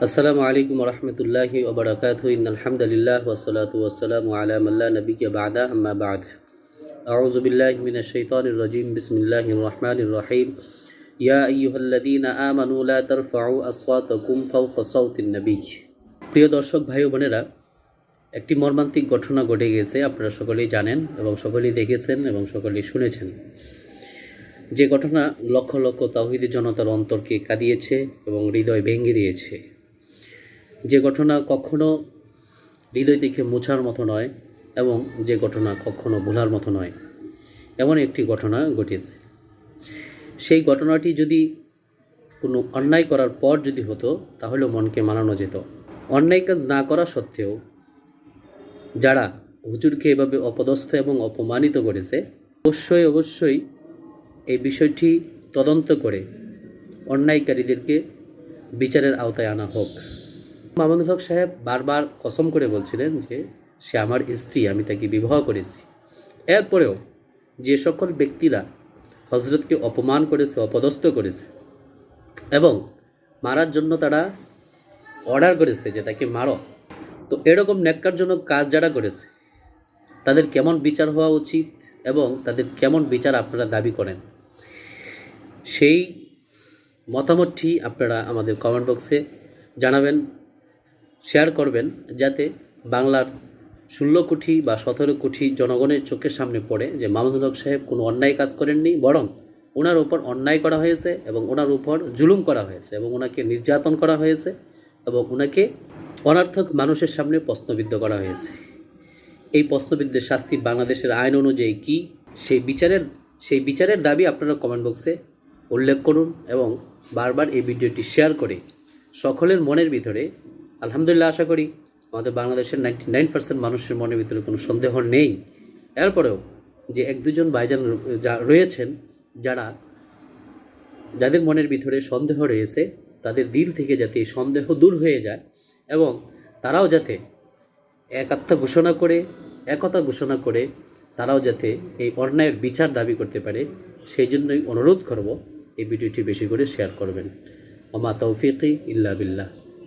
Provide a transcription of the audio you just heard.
আসসালামু আলাইকুম রহমতুল্লাহি ওবরাকাত ইন আলহামদুলিল্লাহ ওসলাত ওসালাম আলা মাল্লা নবীকে বাদা আম্মা বাদ أعوذ بالله من الشيطان الرجيم بسم الله الرحمن الرحيم يا أيها الذين آمنوا لا ترفعوا أصواتكم فوق صوت النبي প্রিয় দর্শক ভাই ও বোনেরা একটি মর্মান্তিক ঘটনা ঘটে গেছে আপনারা সকলেই জানেন এবং সকলেই দেখেছেন এবং সকলেই শুনেছেন যে ঘটনা লক্ষ লক্ষ তাহিদি জনতার অন্তরকে কাঁদিয়েছে এবং হৃদয় ভেঙে দিয়েছে যে ঘটনা কখনো হৃদয় থেকে মোছার মতো নয় এবং যে ঘটনা কখনো ভোলার মতো নয়, এমন একটি ঘটনা ঘটেছে। সেই ঘটনাটি যদি কোনো অন্যায় করার পর যদি হতো, তাহলে মনকে মানানো যেত। অন্যায় কাজ না করা সত্ত্বেও যারা হুজুরকে এভাবে অপদস্থ এবং অপমানিত করেছে, অবশ্যই অবশ্যই এই বিষয়টি তদন্ত করে অন্যায়কারীদেরকে বিচারের আওতায় আনা হোক। মামুনুল হক সাহেব বারবার কসম করে বলছিলেন যে সে আমার স্ত্রী, আমি তাকে বিবাহ করেছি। এরপরেও যে সকল ব্যক্তিরা হজরতকে অপমান করেছে, অপদস্থ করেছে এবং মারার জন্য তারা অর্ডার করেছে যে তাকে মারো, তো এরকম ন্যাক্কারজনক কাজ যারা করেছে, তাদের কেমন বিচার হওয়া উচিত এবং তাদের কেমন বিচার আপনারা দাবি করেন? সেই মতামতটি আপনারা আমাদের কমেন্ট বক্সে জানাবেন। শেয়ার করবেন যাতে বাংলার ষোলো কোটি বা সতেরো কোটি জনগণের চোখের সামনে পড়ে যে মামুনুল হক সাহেব কোনো অন্যায় কাজ করেননি, বরং ওনার উপর অন্যায় করা হয়েছে এবং ওনার উপর জুলুম করা হয়েছে এবং ওনাকে নির্যাতন করা হয়েছে এবং ওনাকে অনার্থক মানুষের সামনে প্রশ্নবিদ্ধ করা হয়েছে। এই প্রশ্নবিদ্ধের শাস্তি বাংলাদেশের আইন অনুযায়ী কি? সেই বিচারের সেই বিচারের দাবি আপনারা কমেন্ট বক্সে উল্লেখ করুন এবং বারবার এই ভিডিওটি শেয়ার করে সকলের মনের ভিতরে আলহামদুলিল্লাহ আশা করি আমাদের বাংলাদেশের নাইনটি নাইন পার্সেন্ট মানুষের মনের ভিতরে কোনো সন্দেহ নেই। এরপরেও যে এক দুজন ভাইজান যা রয়েছেন, যারা যাদের মনের ভিতরে সন্দেহ রয়েছে, তাদের দিল থেকে যাতে সন্দেহ দূর হয়ে যায় এবং তারাও যাতে একাত্মা ঘোষণা করে, একতা ঘোষণা করে, তারাও যাতে এই অন্যায়ের বিচার দাবি করতে পারে, সেই জন্যই অনুরোধ করব এই ভিডিওটি বেশি করে শেয়ার করবেন। অমা তৌফিকি ইল্লা বিল্লাহ।